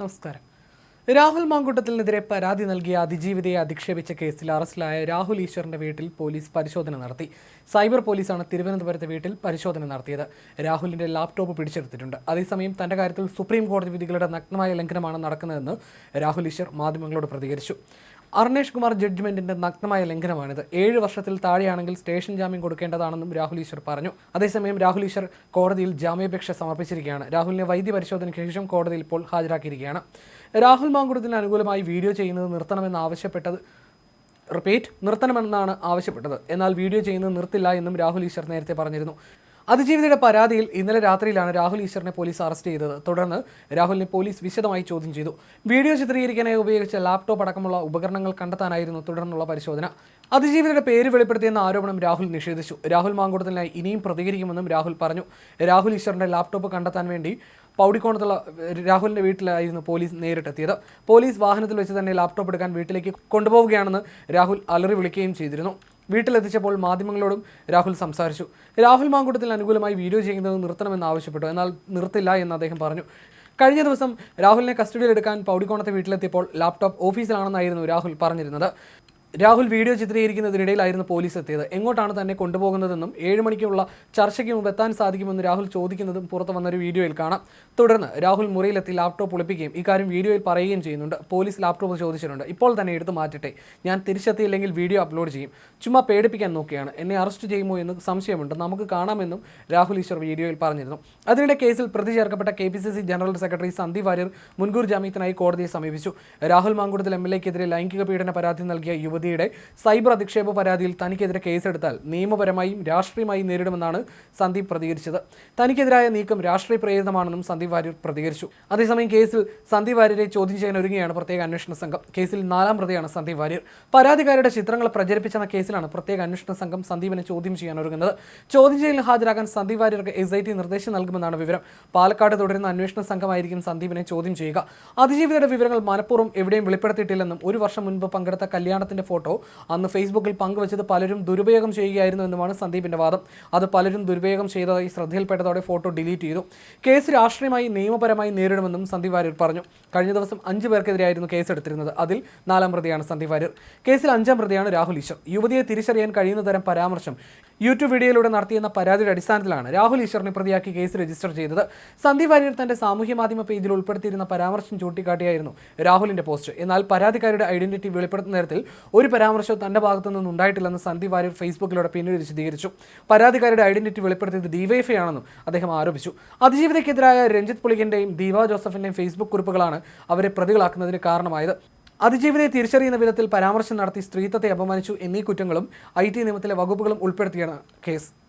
നമസ്കാരം. രാഹുൽ മാങ്കൂട്ടത്തിനെതിരെ പരാതി നൽകിയ അതിജീവിതയെ അധിക്ഷേപിച്ച കേസിൽ അറസ്റ്റിലായ രാഹുൽ ഈശ്വറിന്റെ വീട്ടിൽ പോലീസ് പരിശോധന നടത്തി. സൈബർ പോലീസാണ് തിരുവനന്തപുരത്തെ വീട്ടിൽ പരിശോധന നടത്തിയത്. രാഹുലിന്റെ ലാപ്ടോപ്പ് പിടിച്ചെടുത്തിട്ടുണ്ട്. അതേസമയം തന്റെ കാര്യത്തിൽ സുപ്രീം കോടതി വിധികളുടെ നഗ്നമായ ലംഘനമാണ് നടക്കുന്നതെന്ന് രാഹുൽ ഈശ്വർ മാധ്യമങ്ങളോട് പ്രതികരിച്ചു. അർണേഷ് കുമാർ ജഡ്ജ്മെന്റിന്റെ നഗ്നമായ ലംഘനമാണിത്. ഏഴ് വർഷത്തിൽ താഴെയാണെങ്കിൽ സ്റ്റേഷൻ ജാമ്യം കൊടുക്കേണ്ടതാണെന്നും രാഹുൽ ഈശ്വർ പറഞ്ഞു. അതേസമയം രാഹുൽ ഈശ്വർ കോടതിയിൽ ജാമ്യാപേക്ഷ സമർപ്പിച്ചിരിക്കുകയാണ്. രാഹുലിനെ വൈദ്യ പരിശോധനയ്ക്ക് ശേഷം കോടതിയിൽ ഇപ്പോൾ ഹാജരാക്കിയിരിക്കുകയാണ്. രാഹുൽ മാങ്കുടത്തിന് അനുകൂലമായി വീഡിയോ ചെയ്യുന്നത് നിർത്തണമെന്ന് ആവശ്യപ്പെട്ടത് റിപ്പീറ്റ് നിർത്തണമെന്നാണ് ആവശ്യപ്പെട്ടത്. എന്നാൽ വീഡിയോ ചെയ്യുന്നത് നിർത്തില്ല എന്നും രാഹുൽ ഈശ്വർ നേരത്തെ പറഞ്ഞിരുന്നു. അതിജീവിതയുടെ പരാതിയിൽ ഇന്നലെ രാത്രിയിലാണ് രാഹുൽ ഈശ്വറിനെ പോലീസ് അറസ്റ്റ് ചെയ്തത്. തുടർന്ന് രാഹുലിനെ പോലീസ് വിശദമായി ചോദ്യം ചെയ്തു. വീഡിയോ ചിത്രീകരിക്കാനായി ഉപയോഗിച്ച ലാപ്ടോപ്പ് അടക്കമുള്ള ഉപകരണങ്ങൾ കണ്ടെത്താനായിരുന്നു തുടർന്നുള്ള പരിശോധന. അതിജീവിതയുടെ പേര് വെളിപ്പെടുത്തിയെന്ന ആരോപണം രാഹുൽ നിഷേധിച്ചു. രാഹുൽ മാങ്കൂട്ടത്തിനായി ഇനിയും പ്രതികരിക്കുമെന്നും രാഹുൽ പറഞ്ഞു. രാഹുൽ ഈശ്വറിന്റെ ലാപ്ടോപ്പ് കണ്ടെത്താൻ വേണ്ടി പൗടിക്കോണത്തുള്ള രാഹുലിന്റെ വീട്ടിലായിരുന്നു പോലീസ് നേരിട്ടെത്തിയത്. പോലീസ് വാഹനത്തിൽ വെച്ച് തന്നെ ലാപ്ടോപ്പ് എടുക്കാൻ വീട്ടിലേക്ക് കൊണ്ടുപോവുകയാണെന്ന് രാഹുൽ അലറി വിളിക്കുകയും ചെയ്തിരുന്നു. വീട്ടിലെത്തിച്ചപ്പോൾ മാധ്യമങ്ങളോടും രാഹുൽ സംസാരിച്ചു. രാഹുൽ മാങ്കൂട്ടത്തിൽ അനുകൂലമായി വീഡിയോ ചെയ്യുന്നത് നിർത്തണമെന്ന് ആവശ്യപ്പെട്ടു. എന്നാൽ നിർത്തില്ല എന്ന് അദ്ദേഹം പറഞ്ഞു. കഴിഞ്ഞ ദിവസം രാഹുലിനെ കസ്റ്റഡിയിലെടുക്കാൻ പൗടിക്കോണത്തെ വീട്ടിലെത്തിയപ്പോൾ ലാപ്ടോപ്പ് ഓഫീസിലാണെന്നായിരുന്നു രാഹുൽ പറഞ്ഞിരുന്നത്. രാഹുൽ വീഡിയോ ചിത്രീകരിക്കുന്നതിനിടയിലായിരുന്നു പോലീസ് എത്തിയത്. എങ്ങോട്ടാണ് തന്നെ കൊണ്ടുപോകുന്നതെന്നും ഏഴ് മണിക്കുള്ള ചർച്ചയ്ക്ക് മുമ്പ് എത്താൻ സാധിക്കുമെന്ന് രാഹുൽ ചോദിക്കുന്നതും പുറത്തു വന്നൊരു വീഡിയോയിൽ കാണാം. തുടർന്ന് രാഹുൽ മുറിയിലെത്തി ലാപ്ടോപ്പ് ഒളിപ്പിക്കുകയും ഇക്കാര്യം വീഡിയോയിൽ പറയുകയും ചെയ്യുന്നുണ്ട്. പോലീസ് ലാപ്ടോപ്പ് ചോദിച്ചിട്ടുണ്ട്. ഇപ്പോൾ തന്നെ എടുത്തു മാറ്റട്ടെ. ഞാൻ തിരിച്ചെത്തിയില്ലെങ്കിൽ വീഡിയോ അപ്ലോഡ് ചെയ്യും. ചുമ്മാ പേടിപ്പിക്കാൻ നോക്കുകയാണ് എന്നെ അറസ്റ്റ് ചെയ്യുമോ എന്ന് സംശയമുണ്ട്. നമുക്ക് കാണാമെന്നും രാഹുൽ ഈശ്വർ വീഡിയോയിൽ പറഞ്ഞിരുന്നു. അതിനിടെ കേസിൽ പ്രതി ചേർക്കപ്പെട്ട K general secretary Sandeep Warrier മുൻകൂർ ജാമ്യത്തിനായി കോടതിയെ സമീപിച്ചു. രാഹുൽ മാങ്കുടത്തിൽ എം എൽ എക്കെതിരെ ലൈംഗിക പീഡന പരാതി നൽകിയ യുവതിയുടെ സൈബർ അധിക്ഷേപ പരാതിയിൽ തനിക്കെതിരെ കേസെടുത്താൽ നിയമപരമായും രാഷ്ട്രീയമായും നേരിടുമെന്നാണ് സന്ദീപ് പ്രതികരിച്ചത്. തനിക്കെതിരായ നീക്കം രാഷ്ട്രീയ പ്രേരിതമാണെന്നും സന്ദീപ് വാര്യർ പ്രതികരിച്ചു. അതേസമയം കേസിൽ സന്ദീപ് വാര്യരെ ചോദ്യം ചെയ്യാൻ ഒരുങ്ങിയാണ് പ്രത്യേക അന്വേഷണ സംഘം. കേസിൽ നാലാം പ്രതിയാണ് സന്ദീപ് വാര്യർ. പരാതിക്കാരുടെ ചിത്രങ്ങൾ പ്രചരിപ്പിച്ചെന്ന കേസിലാണ് പ്രത്യേക അന്വേഷണ സംഘം സന്ദീപിനെ ചോദ്യം ചെയ്യാൻ ഒരുങ്ങുന്നത്. ചോദ്യം ചെയ്യലിൽ ഹാജരാകാൻ സന്ദീപ് വാര്യർക്ക് എസ് ഐ ടി നിർദ്ദേശം നൽകുമെന്നാണ് വിവരം. പാലക്കാട് തുടരുന്ന അന്വേഷണ സംഘമായിരിക്കും സന്ദീപിനെ ചോദ്യം ചെയ്യുക. അതിജീവിതയുടെ വിവരങ്ങൾ മനഃപൂർവം എവിടെയും വെളിപ്പെടുത്തിയിട്ടില്ലെന്നും ഒരു വർഷം മുൻപ് പങ്കെടുത്ത കല്യാണത്തിന്റെ ഫോട്ടോ. അന്ന് ഫേസ്ബുക്കിൽ പങ്കുവച്ചത് പലരും ദുരുപയോഗം ചെയ്യുകയായിരുന്നു എന്നുമാണ് സന്ദീപിന്റെ വാദം. അത് പലരും ദുരുപയോഗം ചെയ്തതായി ശ്രദ്ധയിൽപ്പെട്ടതോടെ ഫോട്ടോ ഡിലീറ്റ് ചെയ്തു. കേസ് രാഷ്ട്രീയമായി നിയമപരമായി നേരിടുമെന്നും സന്ദീപ് വാര്യർ പറഞ്ഞു. കഴിഞ്ഞ ദിവസം അഞ്ച് പേർക്കെതിരെയായിരുന്നു കേസെടുത്തിരുന്നത്. അതിൽ നാലാം പ്രതിയാണ് സന്ദീപ് വാര്യർ. കേസിൽ അഞ്ചാം പ്രതിയാണ് രാഹുൽ ഈശ്വർ. യുവതിയെ തിരിച്ചറിയാൻ കഴിയുന്ന തരം പരാമർശം യൂട്യൂബ് വീഡിയോയിലൂടെ നടത്തിയെന്ന പരാതിയുടെ അടിസ്ഥാനത്തിലാണ് രാഹുൽ ഈശ്വറിനെ പ്രതിയാക്കി കേസ് രജിസ്റ്റർ ചെയ്തത്. സന്ദീപ് വാര്യർ തന്റെ സാമൂഹ്യ മാധ്യമ പേജിൽ ഉൾപ്പെടുത്തിയിരുന്ന പരാമർശം ചൂണ്ടിക്കാട്ടിയായിരുന്നു രാഹുലിന്റെ പോസ്റ്റ്. എന്നാൽ പരാതിക്കാരുടെ ഐഡന്റിറ്റി വെളിപ്പെടുത്തുന്ന നേരത്തിൽ ഒരു പരാമർശവും തന്റെ ഭാഗത്തു നിന്നും ഉണ്ടായിട്ടില്ലെന്ന് സന്ദീപ് വാര്യർ ഫേസ്ബുക്കിലൂടെ പിന്നീട് വിശദീകരിച്ചു. പരാതിക്കാരുടെ ഐഡന്റിറ്റി വെളിപ്പെടുത്തിയത് ഡിവൈഫൈ ആണെന്നും അദ്ദേഹം ആരോപിച്ചു. അതിജീവിതയ്ക്കെതിരായ രഞ്ജിത് പുളികന്റെയും ദീപ ജോസഫിന്റെയും ഫേസ്ബുക്ക് കുറിപ്പുകളാണ് അവരെ പ്രതികളാക്കുന്നതിന് കാരണമായത്. അതിജീവിതയെ തിരിച്ചറിയുന്ന വിധത്തിൽ പരാമർശം നടത്തി സ്ത്രീത്വത്തെ അപമാനിച്ചു എന്നീ കുറ്റങ്ങളും ഐ ടി നിയമത്തിലെ വകുപ്പുകളും ഉൾപ്പെടുത്തിയാണ് കേസ്.